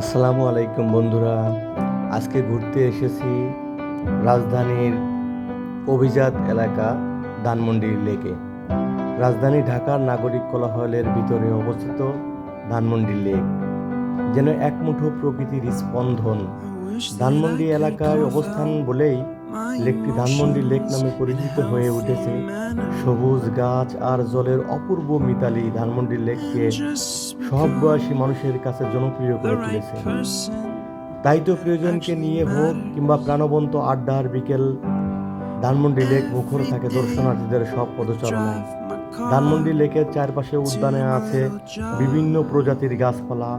আসসালামু আলাইকুম বন্ধুরা। আজকে ঘুরতে এসেছি রাজধানীর অভিজাত এলাকা ধানমন্ডি লেকে। রাজধানী ঢাকার নাগরিক কোলাহলের ভিতরে অবস্থিত ধানমন্ডির লেক, যেন এক মুঠো প্রকৃতির স্পন্দন। ধানমন্ডি এলাকায় অবস্থান বলেই লেকটি ধানমন্ডি লেক নামে পরিচিত হয়ে উঠেছে। সবুজ গাছ আর জলের অপূর্ব মিতালি ধানমন্ডি লেককে সব বয়সী মানুষের কাছে জনপ্রিয় করে তুলেছে। তাই তো প্রিয়জনকে নিয়ে হোক কিংবা প্রাণবন্ত আড্ডার বিকেল ধানমন্ডি লেক মুখর থাকে দর্শনার্থীদের সব পদচারণায় ধানমন্ডি লেকের চারপাশে উদ্যানে আছে বিভিন্ন প্রজাতির গাছপালা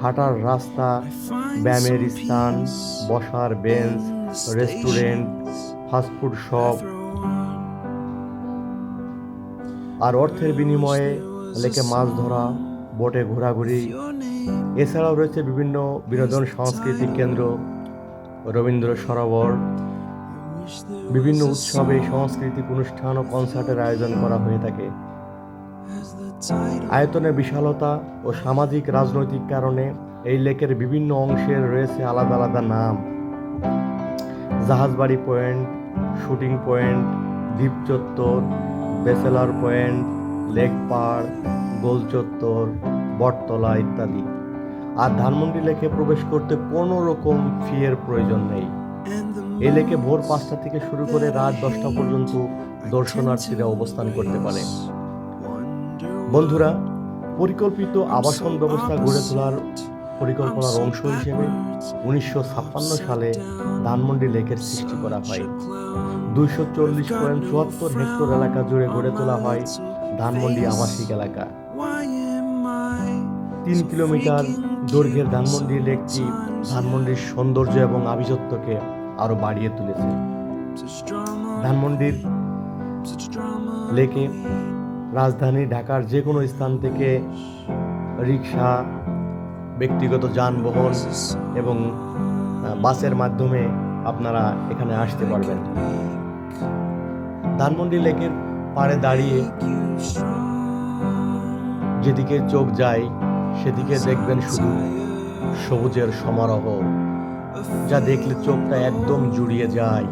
হাঁটার রাস্তা ব্যায়ামের স্থান বসার bench restaurant fast food shop আর অর্থের বিনিময়ে লেকে মাছ ধরা, বোটে ঘোরাঘুরি। এছাড়াও রয়েছে বিভিন্ন বিনোদন সাংস্কৃতিক কেন্দ্র, রবীন্দ্র সরোবর। বিভিন্ন উৎসবে সাংস্কৃতিক অনুষ্ঠান ও কনসার্টের আয়োজন করা হয়ে থাকে। আয়তনের বিশালতা ও সামাজিক রাজনৈতিক কারণে এই লেকের বিভিন্ন অংশের রয়েছে আলাদা আলাদা নাম। জাহাজবাড়ি পয়েন্ট, শুটিং পয়েন্ট, দ্বীপ চত্বর বেসেলার পয়েন্ট, লেক পাড় গোল চত্বর, বটতলা ইত্যাদি। আর ধানমন্ডি লেকে প্রবেশ করতে কোনো রকম ফি এর প্রয়োজন নেই। এই লেকে ভোর পাঁচটা থেকে শুরু করে রাত দশটা পর্যন্ত দর্শনার্থীরা অবস্থান করতে পারে। বন্ধুরা, পরিকল্পিত আবাসন ব্যবস্থা গড়ে তোলার পরিকল্পনার অংশ হিসেবে উনিশশো ছাপ্পান্ন সালে ধানমন্ডি লেকের সৃষ্টি করা হয়। দুইশো চল্লিশ পয়েন্ট চুয়াত্তর হেক্টর এলাকা জুড়ে গড়ে তোলা হয় ধানমন্ডি আবাসিক এলাকা। তিন কিলোমিটার দৈর্ঘ্যের ধানমন্ডি লেকটি ধানমন্ডির সৌন্দর্য এবং আভিজাত্যকে আরও বাড়িয়ে তুলেছে। ধানমন্ডির লেকে রাজধানী ঢাকার যে কোনো স্থান থেকে রিক্সা ব্যক্তিগত যানবাহন এবং বাসের মাধ্যমে আপনারা এখানে আসতে পারবেন। ধানমন্ডি লেকের পাড়ে দাঁড়িয়ে যেদিকে চোখ যায় সেদিকে দেখবেন শুধু সবুজের সমারোহ যা দেখলে চোখটা একদম জুড়িয়ে যায়।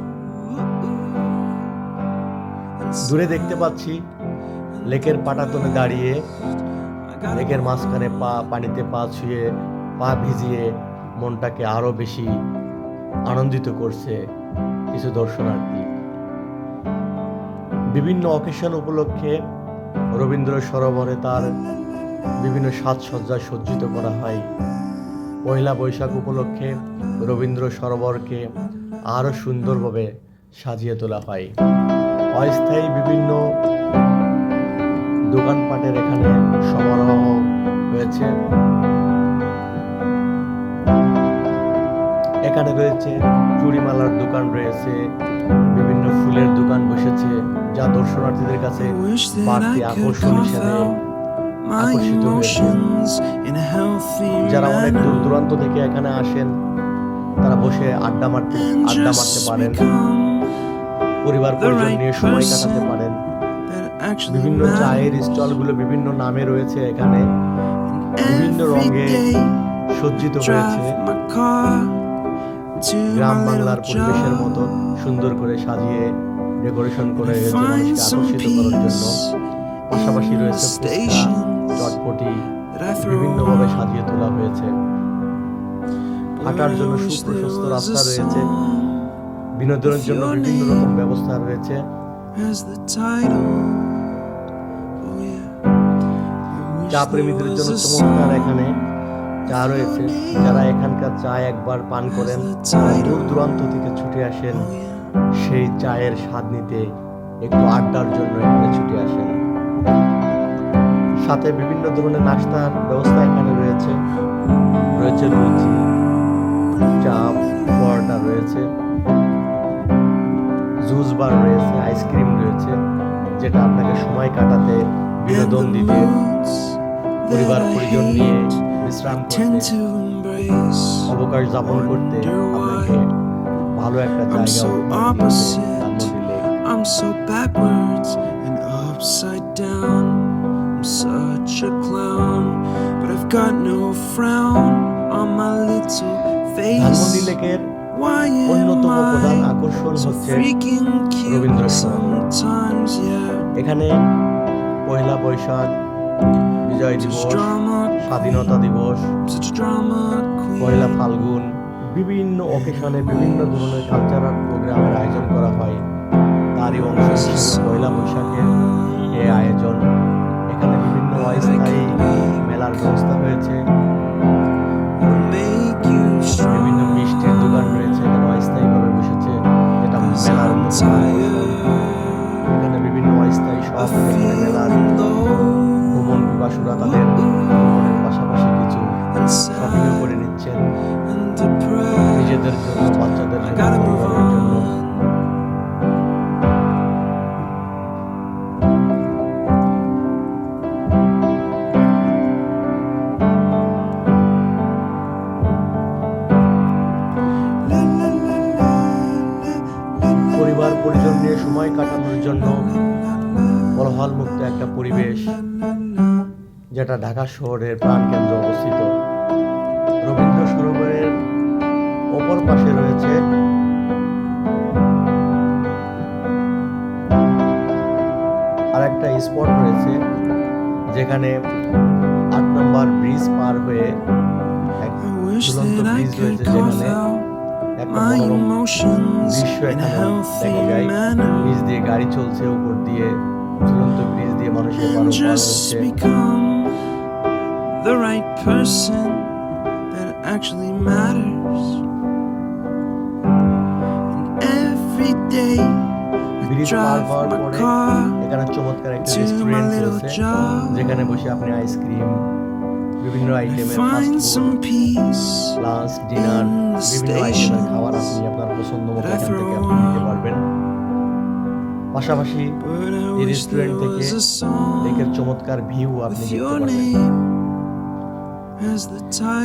দূরে দেখতে পাচ্ছি লেকের পাটাতনে দাঁড়িয়ে লেকের মাঝখানে পা, পানিতে পা ছুঁয়ে, পা ভিজিয়ে মনটাকে আরও বেশি আনন্দিত করছে কিছু দর্শনার্থী। বিভিন্ন অকেশন উপলক্ষে রবীন্দ্র সরোবরে তার বিভিন্ন সাজসজ্জায় সজ্জিত করা হয়। পয়লা বৈশাখ উপলক্ষে রবীন্দ্র সরোবরকে আরও সুন্দরভাবে সাজিয়ে তোলা হয়। অস্থায়ী বিভিন্ন দোকানপাটের এখানে সমারোহ হয়েছে। এখানে রয়েছে চুড়িমালার দোকান রয়েছে বিভিন্ন ফুলের দোকান বসেছে যা দর্শনার্থীদের কাছে বাড়তি আকর্ষণ হিসেবে আকর্ষিত হয়েছে। যারা অনেক দূর দূরান্ত থেকে এখানে আসেন তারা বসে আড্ডা মারতে আড্ডা মারতে পারেন। পরিবার পরিজন নিয়ে সময় কাটাতে পারেন। বিভিন্ন চায়ের স্টলগুলো বিভিন্ন নামে রয়েছে এখানে। বিভিন্ন রঙে সজ্জিত হয়েছে। গ্রাম বাংলার পরিবেশের মতো সুন্দর করে সাজিয়ে ডেকোরেশন করে মানুষকে আকর্ষিত করার জন্য। পাশাপাশি রয়েছে চটপটি বিভিন্নভাবে সাজিয়ে তোলা হয়েছে। হাঁটার জন্য সুপ্রশস্ত রাস্তা রয়েছে। বিনোদনের জন্য বিভিন্ন রকম ব্যবস্থা রয়েছে। চা প্রেমীদের জন্য চমৎকার এখানে। চা রয়েছে, যারা এখানকার চা একবার পান করেন, দূর দূরান্ত থেকে ছুটে আসেন, সেই চায়ের স্বাদ নিতে একটু আড্ডার জন্য এখানে ছুটে আসেন। সাথে বিভিন্ন ধরনের নাস্তার ব্যবস্থা এখানে রয়েছে। রয়েছে লুচি, চাপ, পরোটা রয়েছে। জুস বার রয়েছে, আইসক্রিম রয়েছে, যেটা আপনাকে সময় কাটাতে, বিনোদন দিতে। পরিবার পরিজন নিয়ে বিশ্রাম করতে অবকাশ যাপন করতে আপনাকে ভালো একটা I'm so backwards and upside down. I'm such a clown, but I've got no frown on my little face. Why am I so freaking cute sometimes? Yeah, এখানে পয়লা বৈশাখ বিজয় দিবস, স্বাধীনতা দিবস পয়লা ফাল্গুন, বিভিন্ন অকেশনে বিভিন্ন ধরনের কালচারাল প্রোগ্রামের আয়োজন করা হয়। তারই অংশ পয়লা বৈশাখের এই আয়োজন। এখানে বিভিন্ন অস্থায়ী মেলার ব্যবস্থা হয়েছে। La, la, পরিবার পরিজন নিয়ে সময় কাটানোর জন্য কোলাহল মুক্ত একটা পরিবেশ যেটা ঢাকা শহরের প্রাণকেন্দ্র অবস্থিত। রবীন্দ্র সরোবরের স্পট রয়েছে যেখানে আট নম্বর ব্রিজ পার হয়ে এক ঝুলন্ত ব্রিজ রয়েছে যেখানে দৃশ্য এখানে দেখা যায় দিয়ে গাড়ি চলছে উপর দিয়ে ঝুলন্ত ব্রিজ দিয়ে মানুষের the right person that actually matters. And every day I drive my car এখানে চমৎকার একটা রেস্টুরেন্ট রয়েছে যেখানে বসে আপনি আইসক্রিম বিভিন্ন আইটেমের লাঞ্চ ডিনার বিভিন্ন আইটেমের খাবার আপনি আপনার পছন্দ মতো এখান থেকে আপনি নিতে পারবেন। পাশাপাশি এই রেস্টুরেন্ট থেকে লেকের চমৎকার ভিউ আপনি দেখতে পারবেন।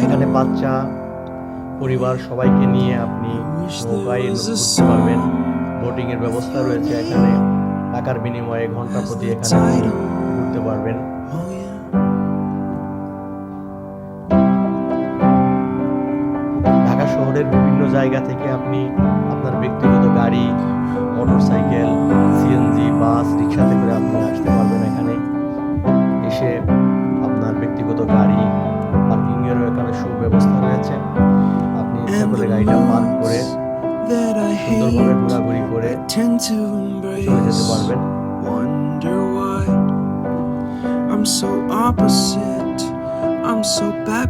এখানে বাচ্চা পরিবার সবাইকে নিয়ে আপনি নৌকায় ঘুরতে পারবেন। এর ব্যবস্থা রয়েছে এখানে। টাকার বিনিময়ে ঘণ্টা প্রতি এখানে ঘুরতে পারবেন। Oh ঢাকা শহরের বিভিন্ন জায়গা থেকে আপনি আপনার ব্যক্তিগত গাড়ি মোটরসাইকেল চলে যেতে embrace. পারবেন Wonder why I'm so opposite. I'm so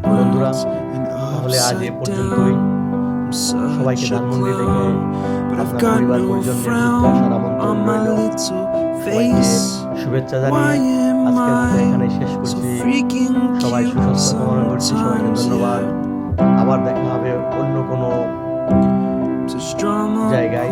বন্ধুরা, backwards and তাহলে আজ এ পর্যন্তই সবাইকে such a ধানমন্ডি I've আপনার got পরিবার no পরিজন frown আসার আমন্ত্রণ on my রইল little সবাইকে face. শুভেচ্ছা Why জানিয়ে am আজকের মতো I এখানে শেষ so করছি freaking সবাই সুস্বাস্থ্য কামনা করছি সবাইকে? ধন্যবাদ আবার দেখা হবে অন্য কোনো জায়গায়